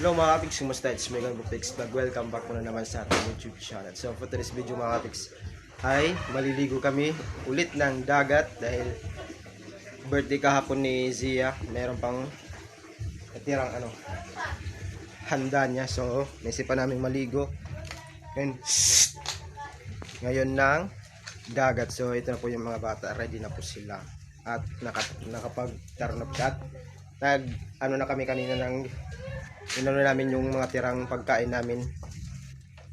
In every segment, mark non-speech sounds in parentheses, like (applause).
Hello mga kapiks, kumusta? It's Megan Bupix Vlog. Welcome back muna naman sa ating YouTube channel. So for today's video mga kapiks, ay maliligo kami ulit ng dagat dahil birthday kahapon ni Zia. Meron pang natirang ano, handa niya. So naisipan namin maligo. And (sniffs) ngayon ng dagat. So ito na po yung mga bata. Ready na po sila. At naka, nakapag-turn up chat. Nag ano na kami kanina ng inano namin yung mga tirang pagkain namin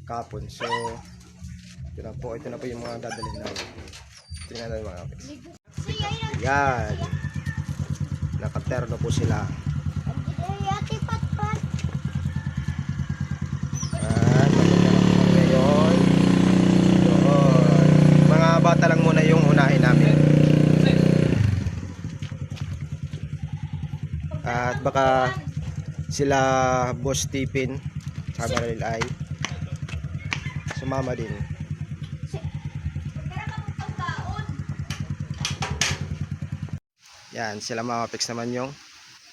kapon. So, ito na po. Ito na po yung mga dadalhin namin. Tingnan natin mga kapits. Yan. Nakaterno po sila. At, ngayon. Doon. Mga bata lang muna yung unahin namin. At baka sila Boss Tipin sa Baril ay sumama din. Yan, sila mga kapiks naman yung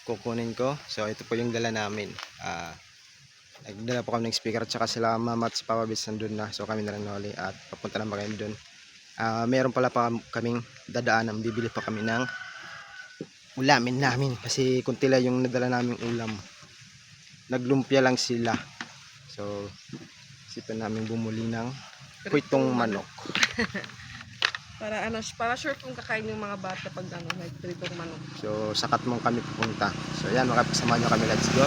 kukunin ko. So, ito po yung dala namin. Ah, nagdala po kami ng speaker at saka sila mama at si Papa Bits nandun na. So, kami na lang nuli at papunta lang ba kami dun. Ah, meron pala pa kaming dadaanan. Bibili pa kami ng ulamin namin kasi kunti lang yung nadala naming ulam naglumpia lang sila. So isipan namin bumuli ng pritong manok. (laughs) Para ano, para sure kung kakain yung mga bata pag ano, like pritong manok. so sakat mong kami pupunta. So yan makapasama nyo kami. Let's go!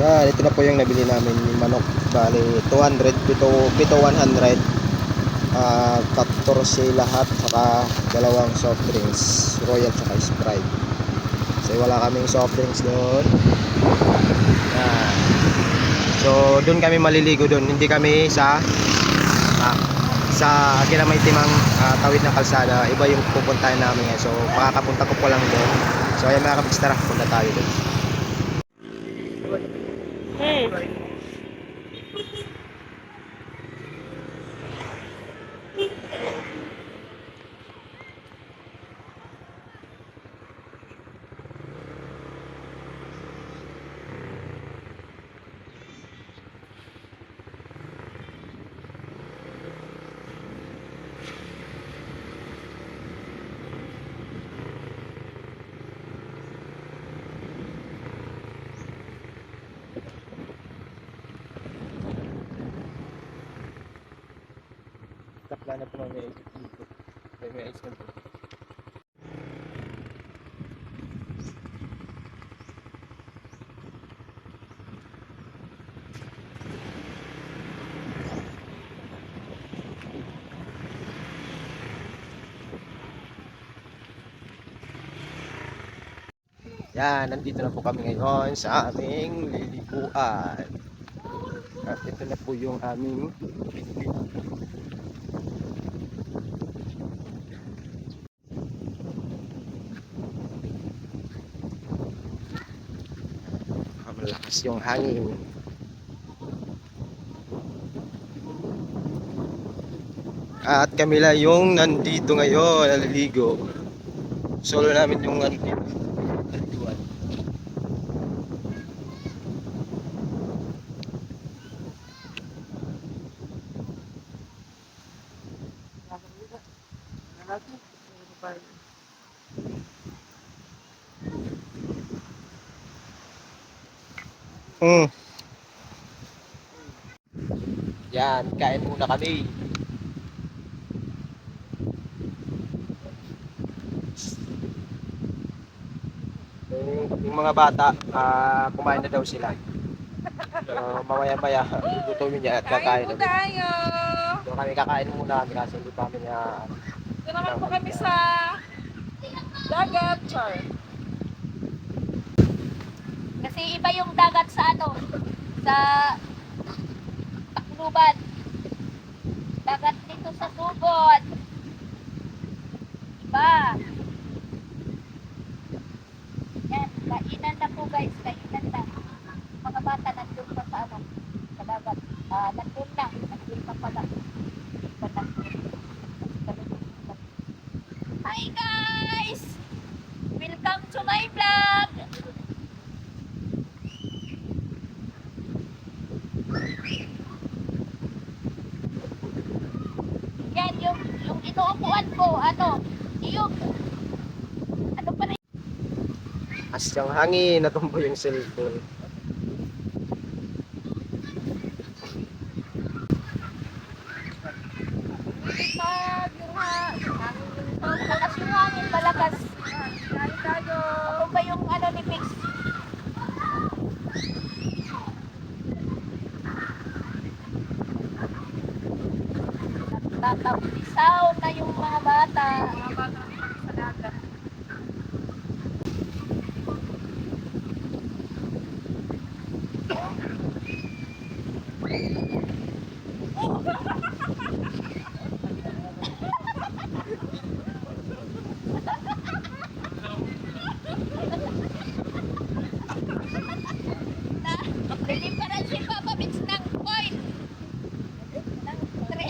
Yan ito na po yung nabili namin yung manok. Bali 200 pito, pito 100 ah 14 lahat saka dalawang soft drinks. Royal saka sprite. Kasi wala kaming soft drinks doon yan so doon kami maliligo doon hindi kami sa ah, sa kinamay timang ah, tawid ng kalsada. Iba yung pupuntahan namin ngayon. So makakapunta ko po lang doon so ayan mga kapiks tara punta tayo doon Takla na po may dito. May may ice po. Yan, nandito na po kami ngayon sa aming liliguan. At ito na po yung aming Ah, malakas yung hangin. At kami lang yung nandito ngayon naliligo. Solo namin yung nandito naliligoan. Mm. Yan, kain muna kami. Yung, yung mga bata, ah, kumain na daw sila. So, mamaya-maya, gutumin niya at kakain. Kain po tayo! So, kami kakain muna kami kasi hindi pa kami na Ito naman po kami sa dagat, Char. Kasi iba yung dagat sa ano, sa Tacloban. Dagat dito sa Sugod. Iba. Yan, kainan na po guys, kainan na. Mga bata nandun pa sa ano, sa dagat. Ah, nandun na, nandun pa pala. Iba na. Hi guys! Welcome to my vlog! Ano upuan ko? Ano? Iyong. Ano pa rin? Asyang hangin, natumbo yung cellphone. Pag yung ha, ang Malakas yung hangin, malakas. Dahil tayo. Ano ba yung ano ni Pix? Tatapisaw na yung mga bata. Mga bata sa dagat. Hindi pa rin si Papa Mix ng coin. Ng tre.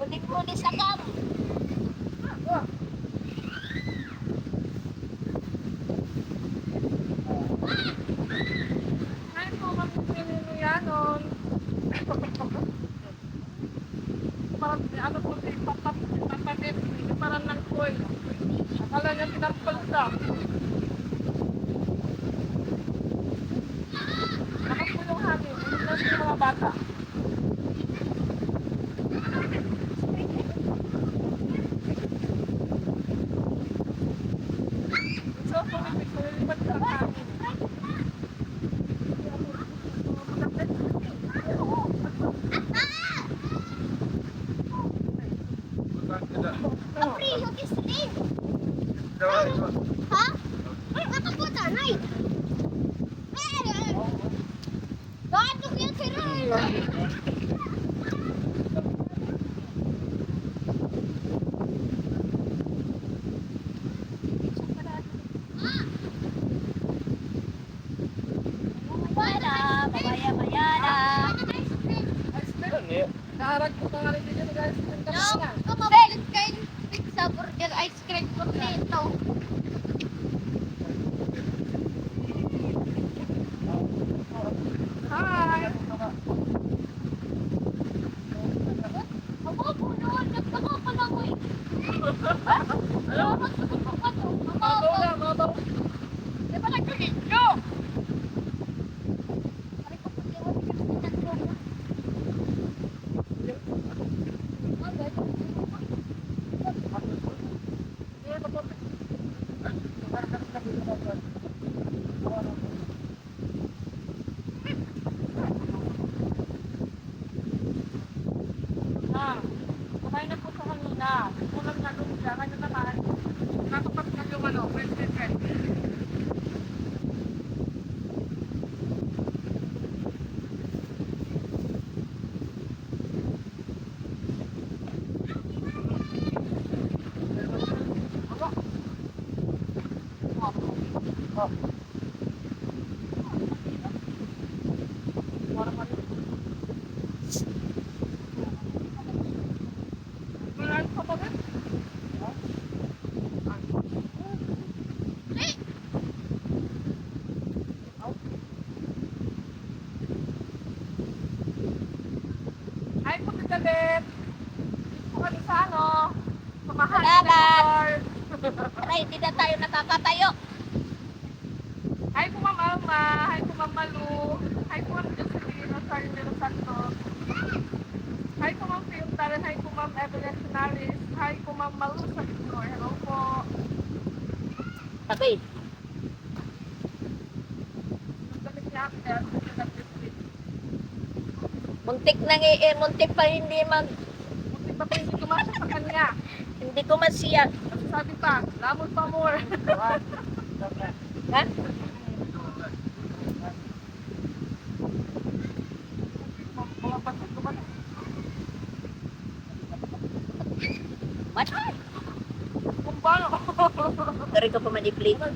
Uling-uli sa kam. Nun. Parang ano po si Papa Papa Dip, hindi parang ng koy. Akala niya pinapal siya. Lakas po yung hangin. Ulit na yung mga bata. So, pumipig, pumipig sa hangin. Apri, hugis sleep. Ha? Nakapunta, nay. Gaano kaya si Ray? Mayada, babaya mayada. Naharag ko pa nga rin dito guys. No, kumabalit kayo pizza burger ice cream po nito. Hi! Ako po noon, nagtaka pa lang eh. (laughs) Ano? may naku po kanina. Kulang na doon siya. Kaya naman, nakapag na yung ano, 2020. Sa Victor. Hello po. Nagdamit. Muntik na nga eh, muntik pa hindi mag, Muntik pa pa hindi tumasok sa kanya. hindi ko masiya. Kasi sabi pa, lamon pa more. Ha? Mga pasok ko ba? What? Kung paano? Dari ka pa manipulate.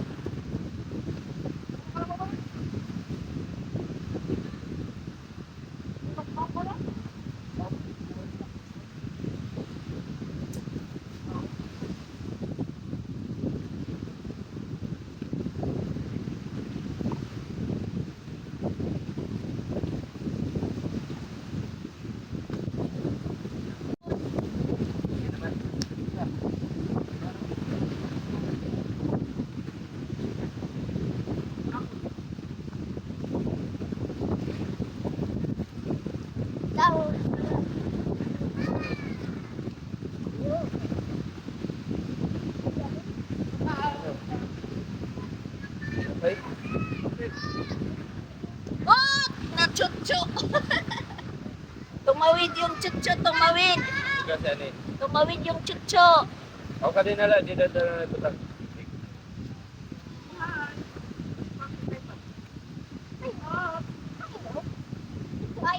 chucho. tumawid yung chucho, tumawid. Kasi ano eh. Tumawid yung chucho. Ako ka din nala, di na na ito lang. Ay,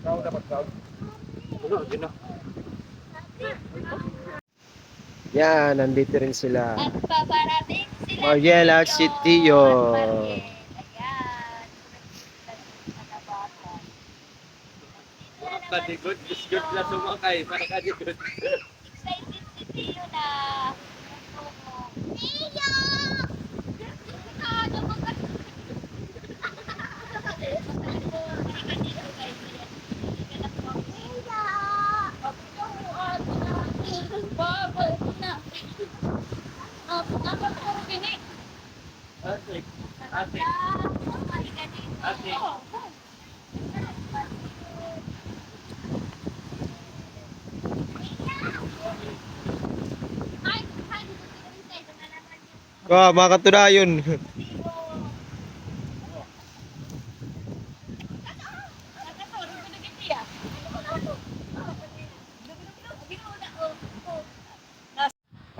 Ikaw dapat ikaw. Ano, di na. Yan, nandito rin sila. at paparating sila. Mariela dito. Sitio. At Mariel. Ayan. Mga bata. Kadigod, is good na sumakay. Para kadigod. Excited si Tio na. Tio! Ano ba ka? Ate, ate. Ate. Oh, mga katunayon.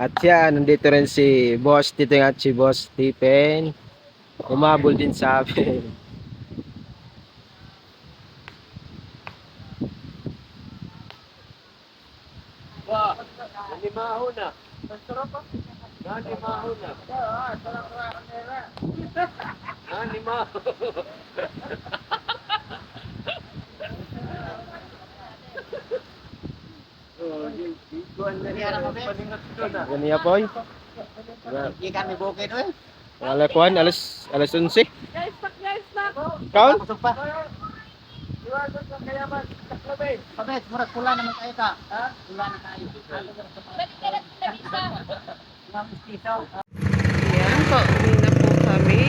At yan, nandito rin si Boss Titing at si Boss Stephen. Umabol din sa amin. Ba, nanimaho na. Nanimaho na. Nanimaho. Oh, yung iguan na niya. Paningat ko na. Ganyan po. Hindi kami bukid, eh. Wala kuhan, alas, alas 11. Guys, tak guys, tak. Kaon? Kusog pa. Sa. Pabet, murag pula naman tayo ka. Ha? Pula na tayo. Mga mestizo. Yan, pauwi na po kami.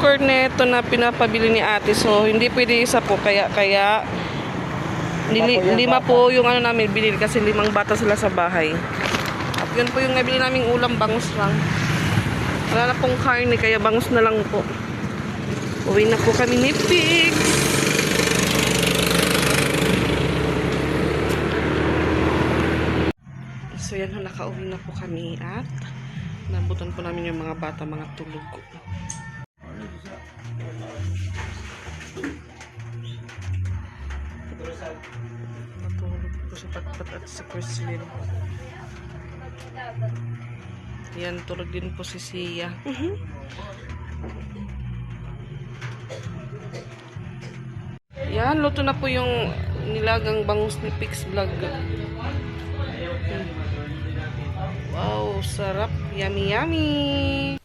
Corneto na pinapabili ni ate. So, hindi pwede isa po. Kaya, kaya, nili, lima po yung ano namin binili kasi limang bata sila sa bahay. At yun po yung nabili naming ulam, bangus lang. Wala na pong karne, kaya bangus na lang po. Uwi na po kami ni Pix. So yan, nakauwi na po kami at nabutan po namin yung mga bata, mga tulog. Si Crislin. Yan, tulog din po si Sia. Yan, luto na po yung nilagang bangus ni Pix Vlog. Wow, sarap. Yummy, yummy.